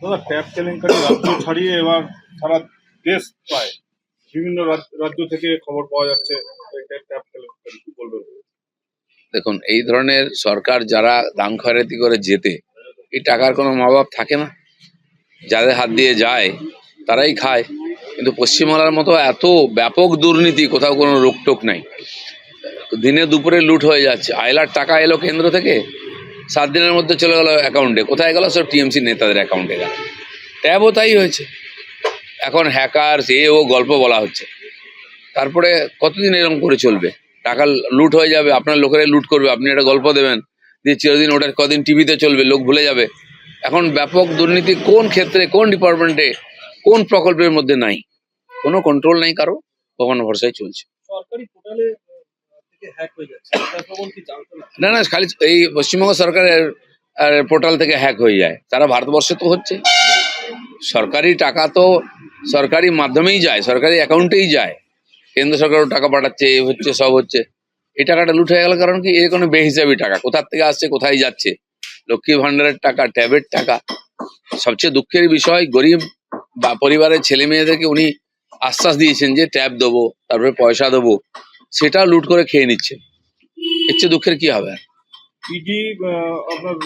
দাদা ট্যাপ কেলেঙ্কারি রাজ্য ছাড়িয়ে এবার সারা দেশ প্রায় বিভিন্ন রাজ্য থেকে খবর পাওয়া যাচ্ছে ট্যাপ কেলেঙ্কারি। কি বলবেন? দেখুন, এই ধরনের সরকার যারা দাম খয়রাতি করে যেতে এই টাকার কোনো মা বাপ থাকে না। যাদের হাত দিয়ে যায়, তারাই খায়। কিন্তু পশ্চিমবাংলার মতো এত ব্যাপক দুর্নীতি, কোথাও কোনো রোকটোক নাই। দিনে দুপুরে লুট হয়ে যাচ্ছে। আয়লার টাকা এলো কেন্দ্র থেকে সাত দিনের মধ্যে চলে গেল অ্যাকাউন্টে কোথায় গেল? সব টিএমসি নেতাদের অ্যাকাউন্টে গেল। ট্যাবও তাই হয়েছে। এখন হ্যাকার এ ও গল্প বলা হচ্ছে। তারপরে কতদিন এরকম করে চলবে? টাকা লুট হয়ে যাবে, আপনার লোকেরা লুট করবে, আপনি একটা গল্প দেবেন দিয়ে চিরদিন ওটা কদিন টিভিতে চলবে, লোক ভুলে যাবে। এখন ব্যাপক দুর্নীতি কোন ক্ষেত্রে, কোন ডিপার্টমেন্টে কোন প্রকল্পের মধ্যে নাই? কোনো কন্ট্রোল নাই কারও ভগবান ভরসায় চলছে। সরকারি পোর্টালে না না, খালি এই পশ্চিমবঙ্গ সরকারের পোর্টাল থেকে হ্যাক হয়ে যায়। তারা ভারতবর্ষে তো হচ্ছে। সরকারি টাকা তো সরকারি মাধ্যমেই যায়, সরকারি অ্যাকাউন্টেই যায়। কেন্দ্র সরকারও টাকা পাঠাচ্ছে এই হচ্ছে, সব হচ্ছে। এই টাকাটা লুট হয়ে গেল কারণ কি? এর কোনো বেহিসাবি টাকা। কোথার থেকে আসছে, কোথায় যাচ্ছে? লক্ষ্মী ভান্ডারের টাকা, ট্যাবের টাকা। সবচেয়ে দুঃখের বিষয়, গরিব বা পরিবারের ছেলে মেয়েদেরকে উনি আশ্বাস দিয়েছেন যে, ট্যাব দেবো, তারপরে পয়সা দেবো। সেটা লুট করে খেয়ে নিচ্ছে। এর চেয়ে দুঃখের কি হবে? পিজি আপনার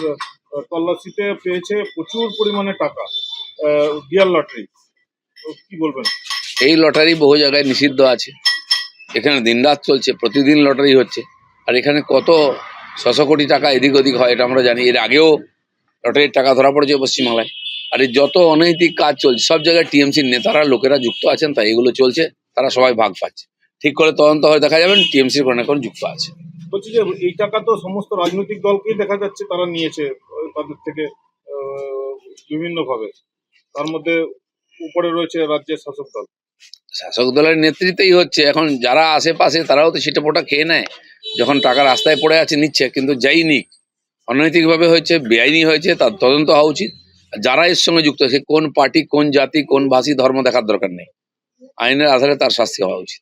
তল্লাশিতে পেয়েছে প্রচুর পরিমাণে টাকা ডিয়ার লটারি। কি বলবেন? এই লটারি বহু জায়গায় নিষিদ্ধ আছে। এখানে দিনরাত চলছে প্রতিদিন লটারি হচ্ছে। আর এখানে কত ছশো কোটি টাকা এদিক ওদিক হয় এটা আমরা জানি। এর আগেও লটারির টাকা ধরা পড়েছে পশ্চিমবাংলায়। আর এই যত অনৈতিক কাজ চলছে সব জায়গায় টিএমসির নেতারা লোকেরা যুক্ত আছেন তাই এগুলো চলছে তারা সবাই ভাগ পাচ্ছে। ঠিক করে তদন্ত হয়ে দেখা যাবেন টিএমসির কোনো না কোনো যুক্ত আছে। বলছি যে এই টাকা তো সমস্ত রাজনৈতিক দলকেই দেখা যাচ্ছে তারা নিয়েছে তাদের থেকে বিভিন্ন ভাবে তার মধ্যে উপরে রয়েছে রাজ্যের শাসক দল। শাসক দলের নেতৃত্বেই হচ্ছে এখন যারা আশেপাশে তারাও তো সেটা পোটা খেয়ে নেয়। যখন টাকা রাস্তায় পড়ে আছে নিচ্ছে কিন্তু যাই নিক অনৈতিকভাবে হয়েছে বেআইনি হয়েছে তার তদন্ত হওয়া উচিত। যারা এর সঙ্গে যুক্ত সে কোন পার্টি কোন জাতি কোন ভাষী ধর্ম দেখার দরকার নেই। আইনের আধারে তার শাস্তি হওয়া উচিত।